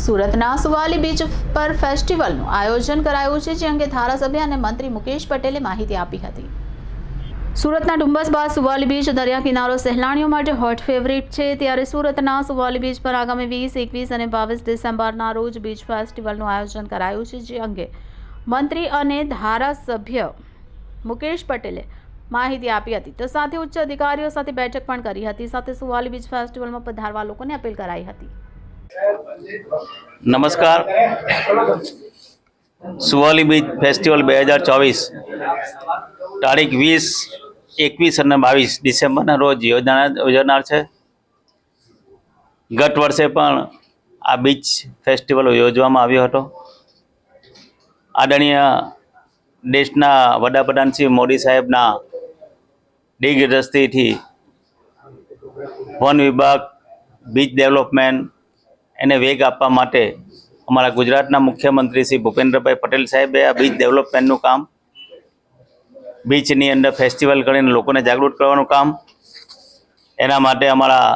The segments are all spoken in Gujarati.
સુરતના સુવાલી બીચ પર ફેસ્ટિવલનું આયોજન કરાયું છે, જે અંગે ધારાસભ્ય અને મંત્રી મુકેશ પટેલે માહિતી આપી હતી. સુરતના ડુંબસ બાદ સુવાલી બીચ દરિયા કિનારો સહેલાણીઓ માટે હોટ ફેવરિટ છે. ત્યારે સુરતના સુવાલી બીચ પર આગામી વીસ, એકવીસ અને બાવીસ ડિસેમ્બરના રોજ બીચ ફેસ્ટિવલનું આયોજન કરાયું છે, જે અંગે મંત્રી અને ધારાસભ્ય મુકેશ પટેલે માહિતી આપી હતી. તો સાથે ઉચ્ચ અધિકારીઓ સાથે બેઠક પણ કરી હતી. સાથે સુવાલી બીચ ફેસ્ટિવલમાં પધારવા લોકોને અપીલ કરાઈ હતી. નમસ્કાર. સુવાલી બીચ ફેસ્ટિવલ બે હજાર ચોવીસ, તારીખ વીસ, એકવીસ અને બાવીસ ડિસેમ્બરના રોજ યોજાનાર યોજાનાર છે. ગત વર્ષે પણ આ બીચ ફેસ્ટિવલ યોજવામાં આવ્યો હતો. આદરણીય દેશના વડાપ્રધાન શ્રી મોદી સાહેબના દિગ્દ્રષ્ટિથી વન વિભાગ બીચ ડેવલપમેન્ટ એને વેગ આપવા માટે અમારા ગુજરાતના મુખ્યમંત્રી શ્રી ભૂપેન્દ્રભાઈ પટેલ સાહેબે આ બીચ ડેવલપમેન્ટનું કામ, બીચની અંદર ફેસ્ટિવલ કરીને લોકોને જાગૃત કરવાનું કામ, એના માટે અમારા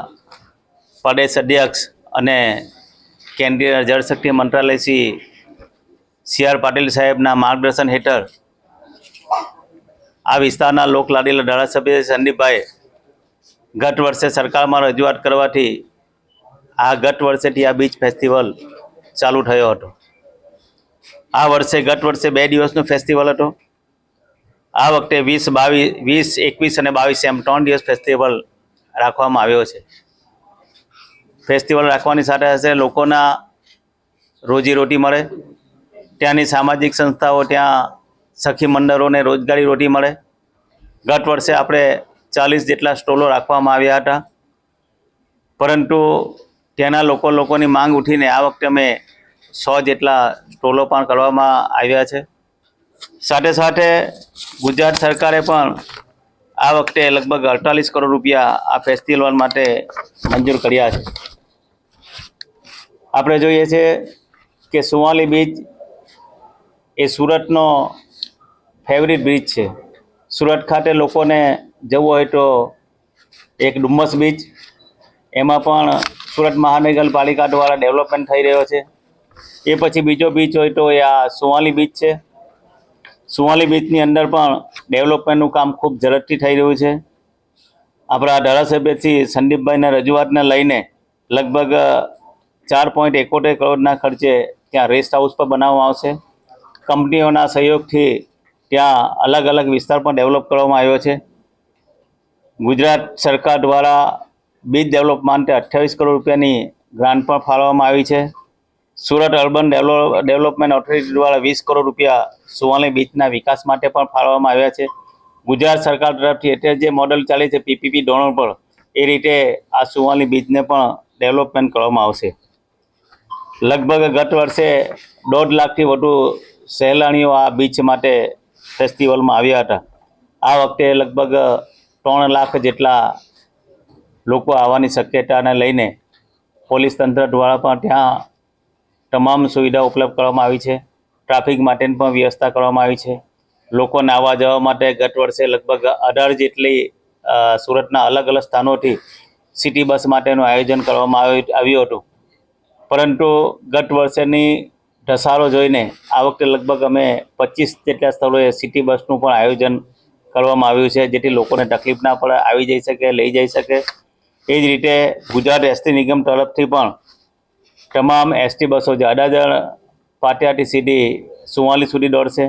પ્રદેશ અધ્યક્ષ અને કેન્દ્રીય જળશક્તિ મંત્રાલય શ્રી સી આર પાટીલ સાહેબના માર્ગદર્શન હેઠળ આ વિસ્તારના લોકલાડીલા ધારાસભ્ય સંદીપભાઈ ગત વર્ષે સરકારમાં રજૂઆત કરવાથી આ ગત વર્ષેથી આ બીચ ફેસ્ટિવલ ચાલુ થયો હતો. આ વર્ષે ગત વર્ષે બે દિવસનો ફેસ્ટિવલ હતો. આ વખતે વીસ બાવીસ, વીસ, એકવીસ અને બાવીસ એમ ત્રણ દિવસ ફેસ્ટિવલ રાખવામાં આવ્યો છે. ફેસ્ટિવલ રાખવાની સાથે સાથે લોકોના રોજીરોટી મળે. ત્યાંની સામાજિક સંસ્થાઓ, ત્યાં સખી મંડળોને રોજગારી રોટી મળે. ગત વર્ષે આપણે ચાલીસ જેટલા સ્ટોલો રાખવામાં આવ્યા હતા. પરંતુ ત્યાંના લોકો લોકોની માંગ ઉઠીને આ વખતે અમે સો જેટલા સ્ટોલો પણ કરવામાં આવ્યા છે. સાથે સાથે ગુજરાત સરકારે પણ આ વખતે લગભગ અડતાલીસ કરોડ રૂપિયા આ ફેસ્ટિવલ માટે મંજૂર કર્યા છે. આપણે જોઈએ છે કે સુવાલી બીચ એ સુરતનો ફેવરિટ બીચ છે. સુરત ખાતે લોકોને જવું હોય તો એક ડુમ્મસ બીચ એમાં પણ સુરત મહાનગરપાલિકા દ્વારા ડેવલપમેન્ટ થઈ રહ્યો છે. એ પછી બીજો બીચ હોય તો એ આ સુવાલી બીચ છે. સુવાલી બીચની અંદર પણ ડેવલપમેન્ટનું કામ ખૂબ ઝડપથી થઈ રહ્યું છે. આપણા ધારાસભ્યથી સંદીપભાઈના રજૂઆતને લઈને લગભગ ચાર પોઈન્ટ એકોતેર કરોડના ખર્ચે ત્યાં રેસ્ટ હાઉસ પણ બનાવવામાં આવશે. કંપનીઓના સહયોગથી ત્યાં અલગ અલગ વિસ્તાર પણ ડેવલપ કરવામાં આવ્યો છે. ગુજરાત સરકાર દ્વારા બીચ ડેવલપ માટે અઠ્યાવીસ કરોડ રૂપિયાની ગ્રાન્ટ પણ ફાળવવામાં આવી છે. Surat urban develop development authority દ્વારા વીસ કરોડ રૂપિયા સુવાલી બીચના વિકાસ માટે પણ ફાળવવામાં આવ્યા છે. ગુજરાત સરકાર તરફથી અત્યારે જે મોડલ ચાલે છે પીપીપી ધોરણ પર, એ રીતે આ સુવાલી બીચને પણ ડેવલપમેન્ટ કરવામાં આવશે. લગભગ ગત વર્ષે દોઢ લાખથી વધુ સહેલાણીઓ આ બીચ માટે ફેસ્ટિવલમાં આવ્યા હતા. આ વખતે લગભગ ત્રણ લાખ જેટલા લોકો આવવાની શક્યતાને લઈને પોલીસ તંત્ર દ્વારા પણ ત્યાં તમામ સુવિધા ઉપલબ્ધ કરવામાં આવી છે. ટ્રાફિક માટેની પણ વ્યવસ્થા કરવામાં આવી છે. લોકોને આવવા જવા માટે ગત વર્ષે લગભગ અઢાર જેટલી સુરતના અલગ અલગ સ્થાનોથી સિટી બસ માટેનું આયોજન કરવામાં આવ્યું હતું. પરંતુ ગત વર્ષેની ઢસારો જોઈને આ વખતે લગભગ અમે પચીસ જેટલા સ્થળોએ સિટી બસનું પણ આયોજન કરવામાં આવ્યું છે, જેથી લોકોને તકલીફ ના પડે, આવી જઈ શકે, લઈ જઈ શકે. એ જ રીતે ગુજરાત એસટી નિગમ તરફથી પણ તમામ એસટી બસો જે અડાજણ પાટિયાથી સીધી સુવાલી સુધી દોડશે.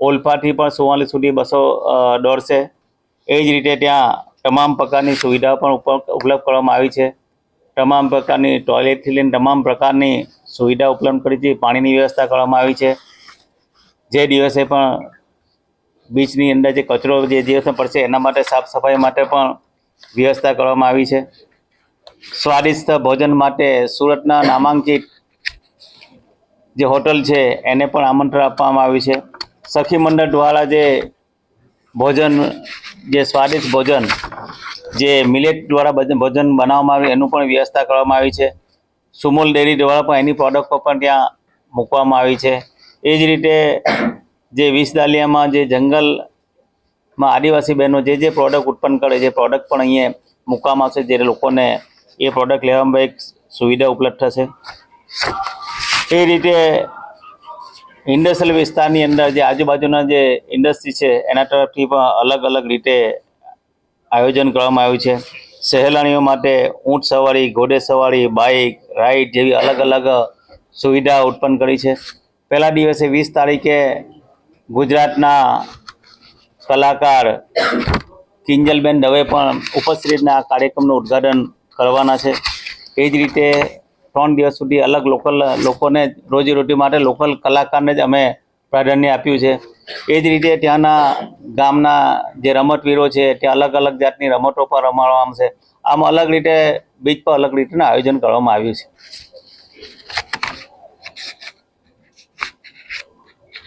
ઓલપાથી પણ સુવાલી સુધી બસો દોડશે. એ જ રીતે ત્યાં તમામ પ્રકારની સુવિધાઓ પણ ઉપ- ઉપલબ્ધ કરવામાં આવી છે. તમામ પ્રકારની ટોયલેટથી લઈને તમામ પ્રકારની સુવિધા ઉપલબ્ધ કરી છે. પાણીની વ્યવસ્થા કરવામાં આવી છે. જે દિવસે પણ બીચની અંદર જે કચરો જે દિવસે પડશે એના માટે સાફ સફાઈ માટે પણ વ્યવસ્થા કરવામાં આવી છે. સ્વાદિષ્ટ ભોજન માટે સુરતના નામાંકિત જે હોટલ છે, એને પણ આમંત્રણ આપવામાં આવ્યું છે. સખી મંડળ દ્વારા જે ભોજન, જે સ્વાદિષ્ટ ભોજન, જે મિલેટ દ્વારા ભોજન બનાવવામાં આવ્યું, એનું પણ વ્યવસ્થા કરવામાં આવી છે. સુમોલ ડેરી દ્વારા પણ એની પ્રોડક્ટો પણ ત્યાં મૂકવામાં આવી છે. એ જ રીતે જે વિસદાલિયામાં જે જંગલમાં આદિવાસી બહેનો જે જે પ્રોડક્ટ ઉત્પન્ન કરે છે પ્રોડક્ટ પણ અહીંયા મૂકવામાં આવશે જે લોકોને એ પ્રોડક્ટ લેવામાં એક સુવિધા ઉપલબ્ધ થશે. એ રીતે ઇન્ડસ્ટ્રીયલ વિસ્તારની અંદર જે આજુબાજુના જે ઇન્ડસ્ટ્રી છે, એના તરફથી પણ અલગ અલગ રીતે આયોજન કરવામાં આવ્યું છે. સહેલાણીઓ માટે ઊંટ સવારી, ઘોડે સવારી બાઇક રાઈડ જેવી અલગ અલગ સુવિધા ઉત્પન્ન કરી છે. પહેલા દિવસે વીસ તારીખે ગુજરાતના કલાકાર કિંજલબેન દવે પણ ઉપસ્થિતના કાર્યક્રમનું ઉદ્ઘાટન કરવાના છે. એ જ રીતે ત્રણ દિવસ સુધી અલગ લોકલ, લોકોને રોજીરોટી માટે લોકલ કલાકારને જ અમે પ્રાધાન્ય આપ્યું છે. એ જ રીતે ત્યાંના ગામના જે રમતવીરો છે, ત્યાં અલગ અલગ જાતની રમતો પણ રમાડવામાં છે. આમ અલગ રીતે બીચ પર અલગ રીતના આયોજન કરવામાં આવ્યું છે.